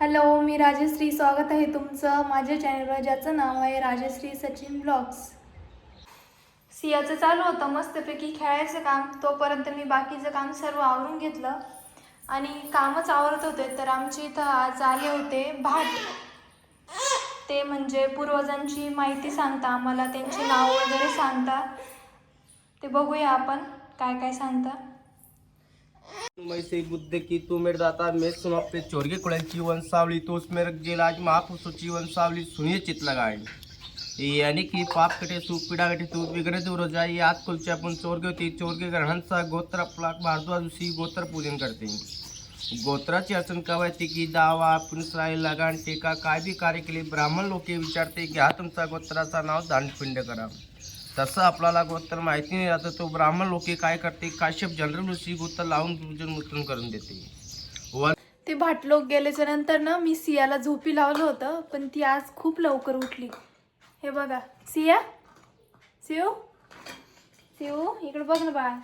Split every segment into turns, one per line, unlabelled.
Hello मी राजश्री. स्वागत आहे तुमचं माझ्या चॅनलवर ज्याचं नाव आहे राजश्री सचिन ब्लॉग्स. सियाचं चालू होतं मस्तपैकी खेळायचं काम. तोपर्यंत मी बाकीचं काम सर्व आवरून घेतलं. आणि कामच आवरत होते तर आमच्या इथं आज आले होते भाट. ते म्हणजे पूर्वजांची माहिती सांगता आम्हाला त्यांचे नाव वगैरे सांगता. ते बघूया आपण काय काय सांगता.
मैसे बुद्ध की तू मेरे दाता मैं सुन अपने चोरगे कुड़ंची वंशावली तो उसमें रख जेल आज महापुरुषोची वंशावली सुनिए चित लगाए। यानी कि पाप कटे सुख पीड़ा कटे तू बिगड़े दूर हो जाए आज कुलचे अपन चोरगे होती चोरगे ग्रहणचा गोत्र अपलाक भारद्वाज उसी गोत्र पूजन करते गोत्राची अडचण कवायती की दावा पुनसराई लगान टेका काय बी कार्य केले ब्राह्मण लोक विचारते की हा तुमचा गोत्राचा नाव दानपिंड करा। तसं आपल्याला गोत्र माहिती नाही राहतं तो ब्राह्मण लोके काय करते? काश्यप जनरल ऋषी गोत्र लावून पूजन मुद्रण करून देते. वन
ते भाटलोक गेल्याच्यानंतर ना मी सियाला झोपी लावलं होतं पण ती आज खूप लवकर उठली. हे बघा. सिया? सिओ? सिओ इकडे बघ ना बाळ.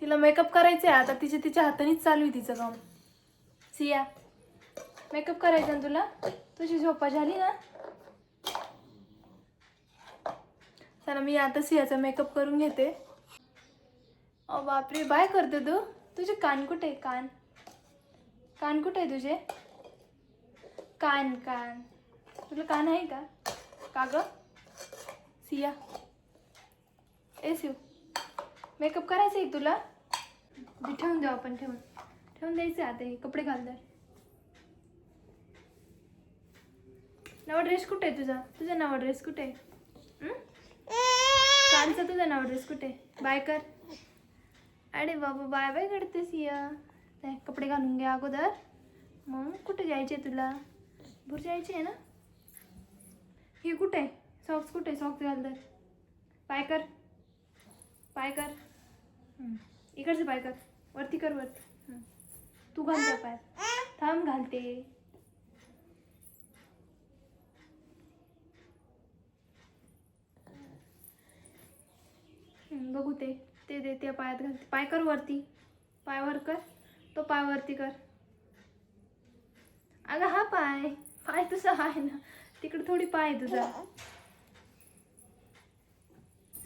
तिला मेकअप करायचं आहे आता तिच्या तिच्या हातानेच चालू आहे तिचं काम. सिया मेकअप करायचा ना तुला? तुझी झोपा झाली ना? चला मी आता सियाचा मेकअप करून घेते. अ बापरे बाय करते तू. तुझे कान कुठे आहे कान. कान कुठे आहे तुझे? कान कान. तुला कान आहे का? का ग? सिया. ए यू मेकअप करायचं आहे तुला? ठेवून देऊ आपण ठेवून. ठेवून द्यायचे आता हे कपडे घालणार नवा ड्रेस कुठे आहे तुझा? तुझा नवा ड्रेस कुठे आहे? कालचा तुझा नवा ड्रेस कुठे? बाय कर. अरे बाबा बाय बाय करतेस या कपडे घालून घ्या अगोदर. मग कुठे जायचे तुला? भूर जायचे आहे ना? हे कुठे? आहे सॉक्स कुठे? सॉक्स घाल तर. पाय कर. पाय कर. इकडचे पाय कर. वरती कर वरती तू घाल पाय थांब घालते हं, बघू ते ते दे त्या पायात घालते पाय कर वरती. पायवर कर. तो पाय वरती कर. अगं हा पाय. पाय तुझा आहे ना. तिकडे थोडी पाय तुझा.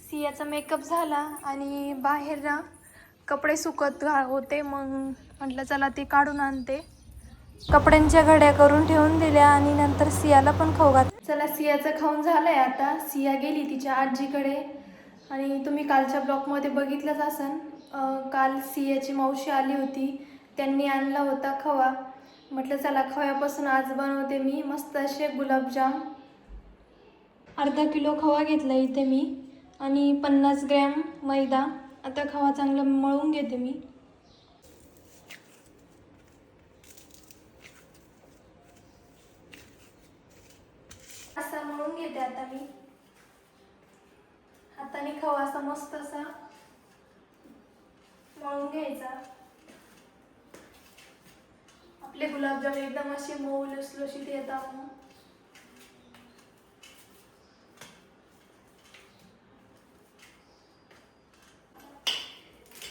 सियाचा मेकअप झाला आणि बाहेर ना कपडे सुकत घा- होते. मग म्हटलं चला ते काढून आणते. कपड्यांच्या घड्या करून ठेवून दिल्या आणि नंतर सियाला पण खाऊ घात चला सियाचं खाऊन झालंय आता. सिया गेली तिच्या आजीकडे. आणि तुम्ही कालच्या ब्लॉगमध्ये बघितलंच असन काल सियाची मावशी आली होती त्यांनी आणला होता खवा. म्हटलं चला खव्यापासून आज बनवते मी मस्त असे गुलाबजाम. अर्धा किलो खवा घेतला इथे मी आणि पन्नास ग्रॅम मैदा. आता खवा चांगला मळून घेते मी. असा मळून घेते आता मी. हाताने खवा असा मस्त असा मळून घ्यायचा. आपले गुलाबजाम एकदम असे मऊ लुसलुशीत येतात मग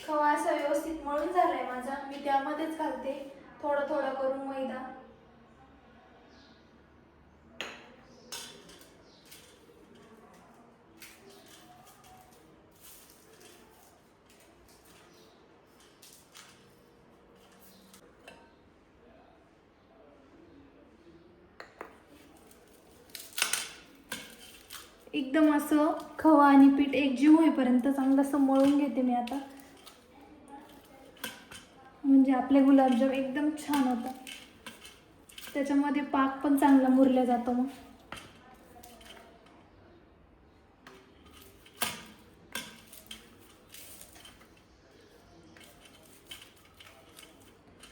खवा असा व्यवस्थित मळून झालाय माझा. मी त्यामध्येच घालते. थोडं थोडं करून मैदा. एकदम असं खवा आणि पीठ एकजीव होईपर्यंत चांगलं असं मळून घेते मी आता. म्हणजे आपले गुलाबजाम एकदम छान होतात. त्याच्यामध्ये पाक पण चांगला मुरला जातो मग.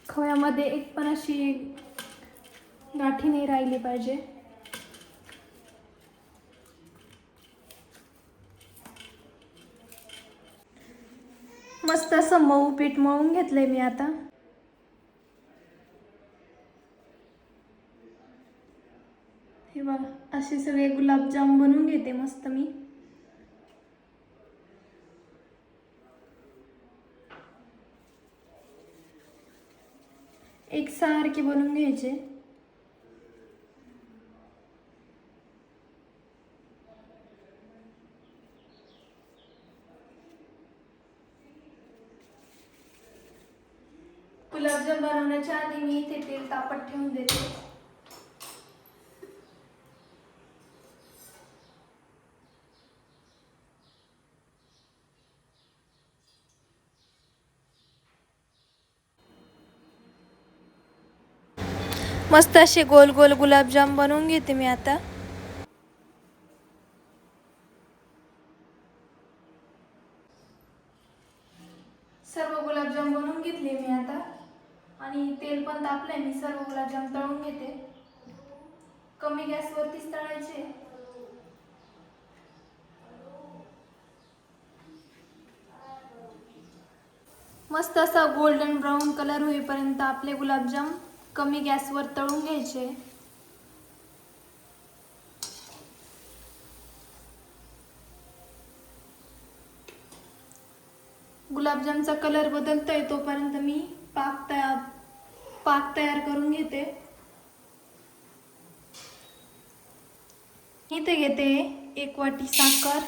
खव्यामध्ये एक पण अशी गाठी नाही राहिली पाहिजे. मस्त असं मऊ पीठ मळून घेतलंय मी आता. हे बघा असे सगळे गुलाबजाम बनवून घेते मस्त मी. एक सारखे बनवून घ्यायचे गुलाबजाम बनवण्याच्या आधी मी इथे तेल तापत ठेवून देते. मस्त असे गोल गोल गुलाबजाम बनवून घेते मी आता. सर्व गुलाबजाम बनवून घेतले मी आता. आणि तेल पण तापलंय मी सर्व गुलाबजाम तळून घेते. कमी गॅसवरतीच तळायचे. मस्त असा गोल्डन ब्राऊन कलर होईपर्यंत आपले गुलाबजाम कमी गॅसवर तळून घ्यायचे. गुलाबजामचा कलर बदलतोय तोपर्यंत मी पाक तयार पाक तयार करून घेते. इथे घेते एक वाटी साखर.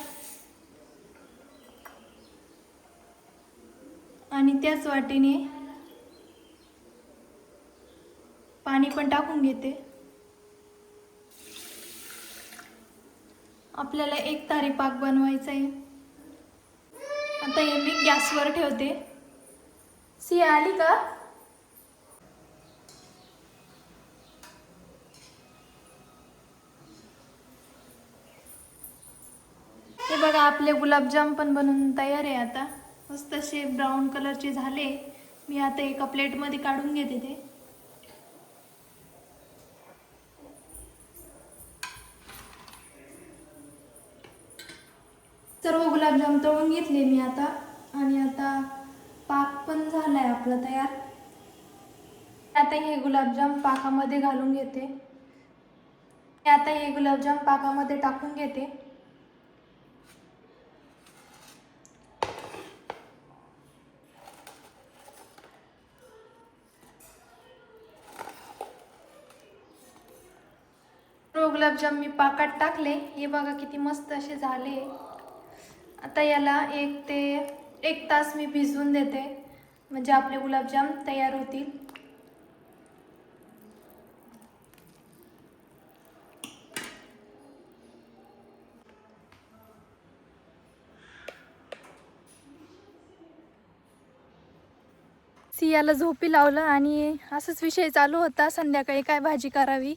आणि त्याच वाटीने पाणी पण टाकून घेते. आपल्याला एक तारी पाक बनवायचा आहे. आता हे मी गॅसवर ठेवते. सी आली का हे बघा आपले गुलाबजाम पण बनवून तयार आहे आता. मस्त असे ब्राऊन कलरचे झाले. मी आता एका प्लेटमध्ये काढून घेते ते. सर्व गुलाबजाम तळून घेतले मी आता. आणि आता पाक पण झालाय आपला तयार. आता हे गुलाबजाम पाकामध्ये घालून घेते. आता हे गुलाबजाम पाकामध्ये टाकून घेते सर्व गुलाबजाम मी पाकात टाकले. हे बघा किती मस्त असे झाले. आता याला एक ते एक तास मी भिजवून देते. म्हणजे आपले गुलाबजाम तयार होतील. सियाला झोपी लावलं आणि असंच विषय चालू होता. संध्याकाळी काय भाजी करावी?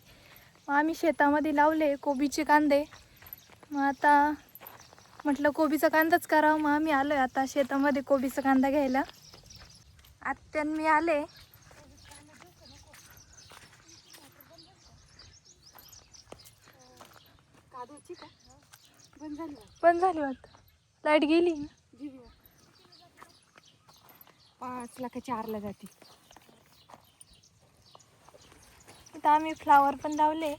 मग आम्ही शेतामध्ये लावले कोबीचे कांदे. मग आता म्हटलं कोबीचा कांदाच करावं. मग आम्ही आलो आहे आता शेतामध्ये कोबीचा कांदा घ्यायला. आत्यान मी आले. पण झाली वाटतं. लाइट गेली. ना
पाचला का चारला जाते.
इथं आम्ही फ्लावर पण लावले.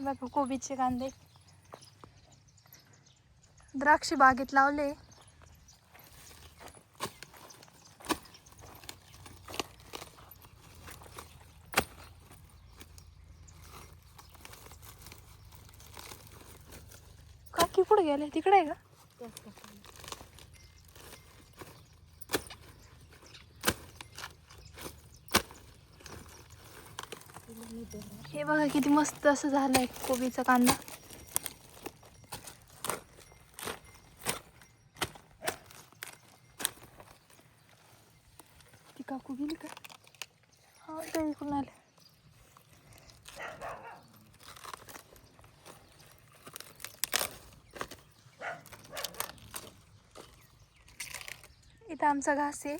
बघा कोबीचे कांदे. द्राक्ष बागेत लावले काकी कुठे गेले? तिकडे आहे का? हे बघा किती मस्त असं झालंय कोबीचा कांदा.
ती काकू गेली का?
हा ते इकडून आले इथं आमचा घास आहे.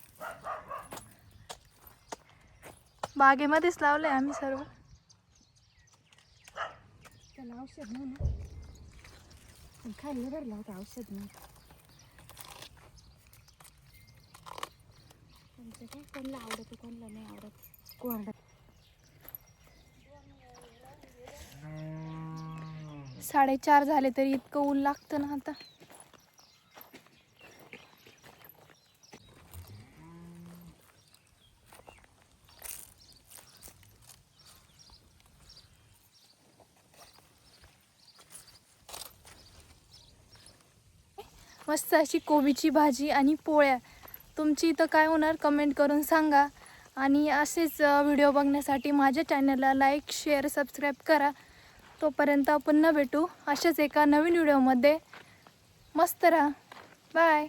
बागेमध्येच लावलंय आम्ही सर्व.
त्याला औषध नाही ना? पण खायला भरला होता औषध नाही. काय? कोणाला आवडत कोणाला नाही आवडत?
साडेचार झाले तरी इतकं ऊन लागतं ना आता. मस्त अशी कोबीची भाजी आणि पोळ्या. तुमची इथं काय होणार कमेंट करून सांगा. आणि असेच व्हिडिओ बघण्यासाठी माझ्या चॅनलला लाईक शेअर सबस्क्राईब करा. तोपर्यंत पुन्हा भेटू अशाच एका नवीन व्हिडिओमध्ये मस्त राहा. बाय